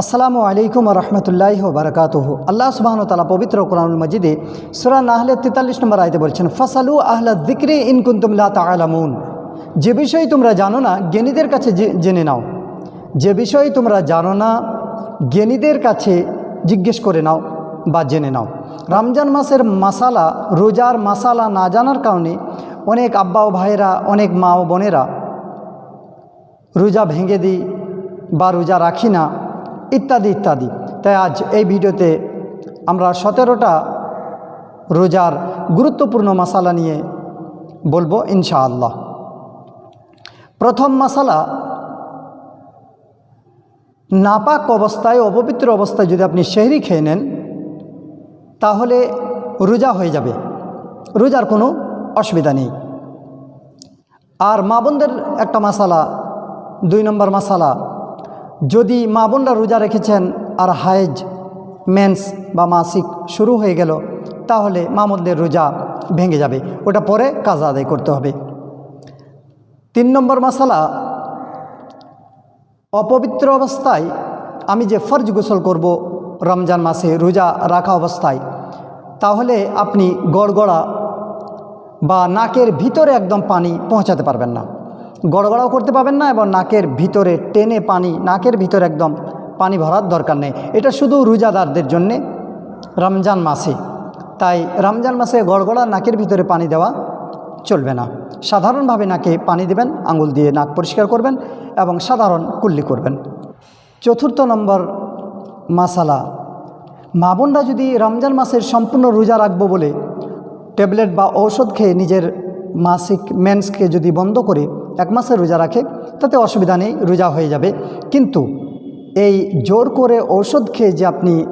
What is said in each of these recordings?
আসসালামু আলাইকুম রহমতুল্লাহ বারকাতুহ। আল্লাহ সুবাহন তালা পবিত্র কোরআনুল মজিদে সুরা নাহলে তেতাল্লিশ নম্বর আয়তে বলছেন, ফসালু আহলা দিক্রি ইন কুন্তুমলা তালামুন যে বিষয় তোমরা জানো না, জ্ঞানীদের কাছে জেনে নাও। যে বিষয় তোমরা জানো না, জ্ঞানীদের কাছে জিজ্ঞেস করে নাও বা জেনে নাও। রমজান মাসের মাসালা, রোজার মাসালা না জানার কারণে অনেক আব্বা ও ভাইয়েরা, অনেক মা ও বোনেরা রোজা ভেঙে দিই বা রোজা রাখি না। ইত্যাদি ইত্যাদি। তাই আজ এই ভিডিওতে আমরা সতেরোটা রোজার গুরুত্বপূর্ণ মশালা নিয়ে বলব ইনশাআল্লাহ। প্রথম মশালা নাপাক অবস্থায়, অপবিত্র অবস্থায় যদি আপনি শেহরি খেয়ে নেন, তাহলে রোজা হয়ে যাবে। রোজার কোনো অসুবিধা নেই। আর মা বোনদের একটা মশালা দুই নম্বর মশালা যদি মা বোনরা রোজা রেখেছেন আর হায়েজ, মেন্স বা মাসিক শুরু হয়ে গেল, তাহলে মা বোনদের রোজা ভেঙে যাবে। ওটা পরে কাজ আদায় করতে হবে। তিন নম্বর মশালা অপবিত্র অবস্থায় আমি যে ফর্জ গোসল করব রমজান মাসে রোজা রাখা অবস্থায়, তাহলে আপনি গড়গড়া বা নাকের ভিতরে একদম পানি পৌঁছাতে পারবেন না। গড়গড়াও করতে পারবেন না এবং নাকের ভিতরে টেনে পানি, নাকের ভিতরে একদম পানি ভরার দরকার নেই। এটা শুধু রোজাদারদের জন্যে রমজান মাসে। তাই রমজান মাসে গড়গড়া, নাকের ভিতরে পানি দেওয়া চলবে না। সাধারণভাবে নাকে পানি দেবেন, আঙুল দিয়ে নাক পরিষ্কার করবেন এবং সাধারণ কুল্লি করবেন। চতুর্থ নম্বর মাসালা, মা বোনরা যদি রমজান মাসের সম্পূর্ণ রোজা রাখব বলে ট্যাবলেট বা ঔষধ খেয়ে নিজের মাসিক মেন্সকে যদি বন্ধ করে এক মাসের রোজা রাখে, তাতে অসুবিধা নেই, রোজা হয়ে যাবে। কিন্তু এই জোর করে ঔষধ খেয়ে যে আপনি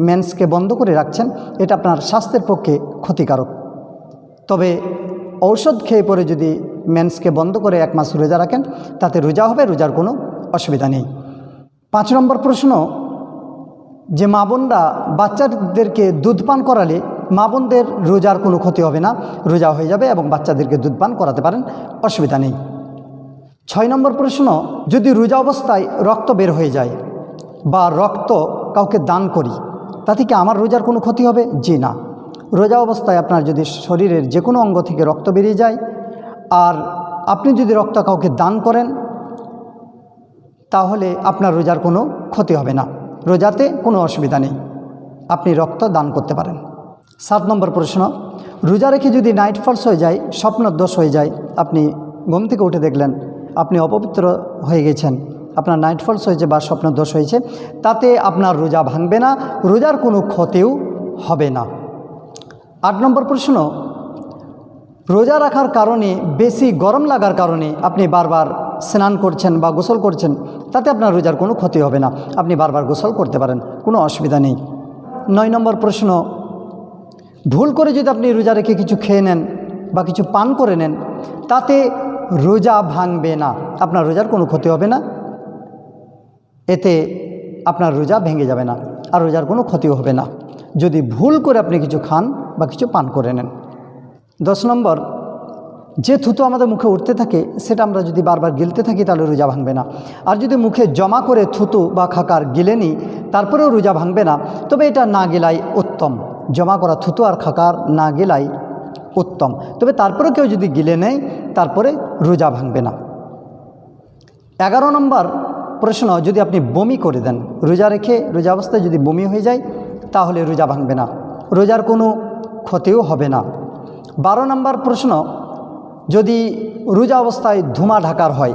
মেন্সকে বন্ধ করে রাখছেন, এটা আপনার স্বাস্থ্যের পক্ষে ক্ষতিকারক। তবে ঔষধ খেয়ে পরে যদি মেন্সকে বন্ধ করে এক মাস রোজা রাখেন, তাতে রোজা হবে, রোজার কোনো অসুবিধা নেই। পাঁচ নম্বর প্রশ্ন, যে মা বোনরা বাচ্চাদেরকে দুধ পান করালে মা বোনদের রোজার কোনো ক্ষতি হবে না, রোজা হয়ে যাবে এবং বাচ্চাদেরকে দুধ পান করাতে পারেন, অসুবিধা নেই। ছয় নম্বর প্রশ্ন, যদি রোজা অবস্থায় রক্ত বের হয়ে যায় বা রক্ত কাউকে দান করি, তাতে কি আমার রোজার কোনো ক্ষতি হবে? জি না। রোজা অবস্থায় আপনার যদি শরীরের যে কোনো অঙ্গ থেকে রক্ত বেরিয়ে যায়, আর আপনি যদি রক্ত কাউকে দান করেন, তাহলে আপনার রোজার কোনো ক্ষতি হবে না। রোজাতে কোনো অসুবিধা নেই। আপনি রক্ত দান করতে পারেন। সাত নম্বর প্রশ্ন, রোজা রেখে যদি নাইট ফলস হয়ে যায় স্বপ্ন দোষ হয়ে যায়, আপনি ঘুম থেকে উঠে দেখলেন আপনি অপবিত্র হয়ে গেছেন। আপনার নাইট ফলস হয়েছে বা স্বপ্ন দোষ হয়েছে, তাতে আপনার রোজা ভাঙবে না, রোজার কোনো ক্ষতিও হবে না। আট নম্বর প্রশ্ন, রোজা রাখার কারণে, বেশি গরম লাগার কারণে আপনি বারবার স্নান করছেন বা গোসল করছেন, তাতে আপনার রোজার কোনো ক্ষতি হবে না। আপনি বারবার গোসল করতে পারেন, কোনো অসুবিধা নেই। নয় নম্বর প্রশ্ন, ভুল করে যদি আপনি রোজা রেখে কিছু খেয়ে নেন বা কিছু পান করে নেন, তাতে রোজা ভাঙবে না। আপনার রোজার কোনো ক্ষতি হবে না। এতে আপনার রোজা ভেঙে যাবে না আর রোজার কোনো ক্ষতিও হবে না। যদি ভুল করে আপনি কিছু খান বা কিছু পান করে নেন। দশ নম্বর, যে থুতু আমাদের মুখে উঠতে থাকে, সেটা আমরা যদি বারবার গিলতে থাকি, তাহলে রোজা ভাঙবে না। আর যদি মুখে জমা করে থুতু বা খাকার গিলে নিই, তারপরেও রোজা ভাঙবে না। তবে এটা না গেলাই উত্তম। জমা করা থুতু আর খাকার না গেলাই উত্তম। তবে তারপরে কেউ যদি গিলে নেয়, তারপরে রোজা ভাঙবে না। এগারো নম্বর প্রশ্ন, যদি আপনি বমি করে দেন, রোজা রেখে রোজা অবস্থায় যদি বমি হয়ে যায়, তাহলে রোজা ভাঙবে না। রোজার কোনো ক্ষতিও হবে না। বারো নম্বর প্রশ্ন, যদি রোজা অবস্থায় ধুমা ঢাকার হয়,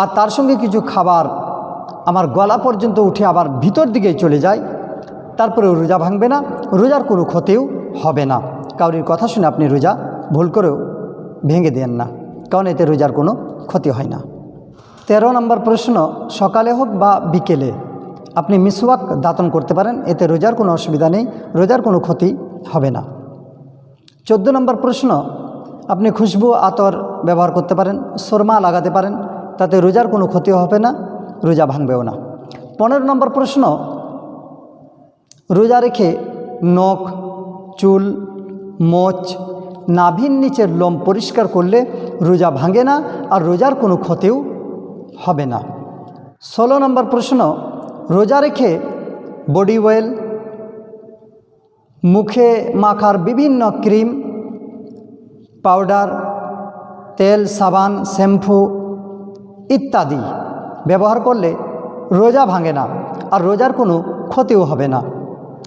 আর তার সঙ্গে কিছু খাবার আমার গলা পর্যন্ত উঠে আবার ভিতর দিকে চলে যায় তারপরে রোজা ভাঙবে না, রোজার কোনো ক্ষতিও হবে না। কাউরির কথা শুনে আপনি রোজা ভুল করেও ভেঙে দেন না, কারণ এতে রোজার কোনো ক্ষতি হয় না। তেরো নম্বর প্রশ্ন, সকালে হোক বা বিকেলে আপনি মিসওয়াক দাতন করতে পারেন, এতে রোজার কোনো অসুবিধা নেই, রোজার কোনো ক্ষতি হবে না। চোদ্দ নম্বর প্রশ্ন, আপনি খুশবু আতর ব্যবহার করতে পারেন, সোরমা লাগাতে পারেন, তাতে রোজার কোনো ক্ষতি হবে না, রোজা ভাঙবেও না। পনেরো নম্বর প্রশ্ন, রোজা রেখে নখ, চুল মোচ, নাভির নিচের লোম পরিষ্কার করলে রোজা ভাঙে না আর রোজার কোনো ক্ষতিও হবে না। ষোলো নম্বর প্রশ্ন, রোজা রেখে বডি অয়েল মুখে মাখার বিভিন্ন ক্রিম, পাউডার, তেল, সাবান, শ্যাম্পু ইত্যাদি ব্যবহার করলে রোজা ভাঙে না আর রোজার কোনো ক্ষতিও হবে না।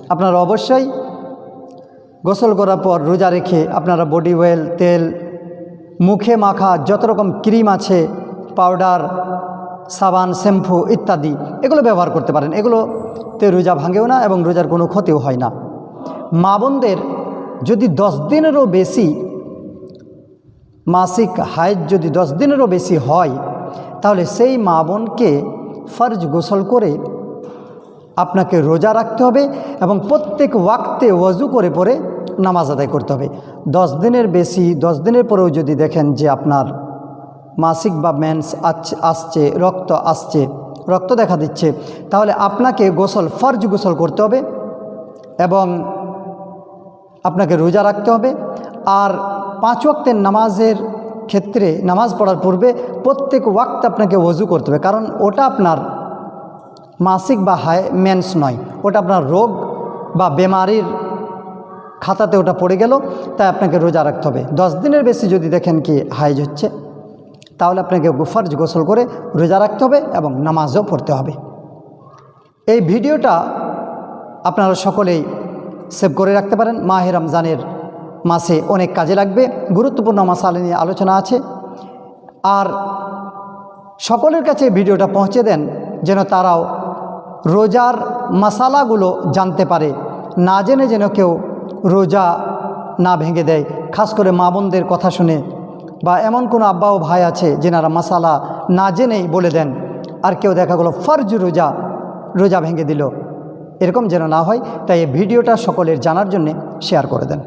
আপনারা অবশ্যই গোসল করার পর রোজা রেখে আপনারা বডি অয়েল তেল, মুখে মাখা যত রকম ক্রিম আছে পাউডার সাবান শ্যাম্পু ইত্যাদি, এগুলো ব্যবহার করতে পারেন। এগুলোতে রোজা ভাঙেও না এবং রোজার কোনো ক্ষতিও হয় না। মা বোনদের যদি দশ দিনেরও বেশি মাসিক হাইজ যদি দশ দিনেরও বেশি হয়, তাহলে সেই মা বোনকে ফরজ গোসল করে আপনাকে রোজা রাখতে হবে এবং প্রত্যেক ওয়াক্তে ওয়াজু করে পরে নামাজ আদায় করতে হবে। দশ দিনের বেশি, দশ দিনের পরেও যদি দেখেন যে আপনার মাসিক বা মেন্স আসছে, রক্ত আসছে, রক্ত দেখা দিচ্ছে, তাহলে আপনাকে গোসল, ফর্জ গোসল করতে হবে এবং আপনাকে রোজা রাখতে হবে। আর পাঁচ ওয়াক্তের নামাজের ক্ষেত্রে, নামাজ পড়ার পূর্বে প্রত্যেক ওয়াক্ত আপনাকে ওজু করতে হবে, কারণ ওটা আপনার মাসিক বা হাই মেন্স নয়। ওটা আপনার রোগ বা বেমারির খাতাতে ওটা পড়ে গেল, তাই আপনাকে রোজা রাখতে হবে। দশ দিনের বেশি যদি দেখেন কি হাইজ হচ্ছে, তাহলে আপনাকে গুফার্জ গোসল করে রোজা রাখতে হবে এবং নামাজও পড়তে হবে। এই ভিডিওটা আপনারা সকলেই সেভ করে রাখতে পারেন। মাহে রমজানের মাসে অনেক কাজে লাগবে। গুরুত্বপূর্ণ মাসালে নিয়ে আলোচনা আছে। আর সকলের কাছে ভিডিওটা পৌঁছে দেন, যেন তারাও রোজার মশালাগুলো জানতে পারে। না জেনে যেন কেউ রোজা না ভেঙে দেয়। খাস করে মা বোনদের কথা শুনে বা এমন কোনো আব্বা ও ভাই আছে যেনারা মশালা না জেনেই বলে দেন আর কেউ দেখা গেলো ফর্জ রোজা রোজা ভেঙে দিল। এরকম যেন না হয়, তাই এই ভিডিওটা সকলের জানার জন্যে শেয়ার করে দেন।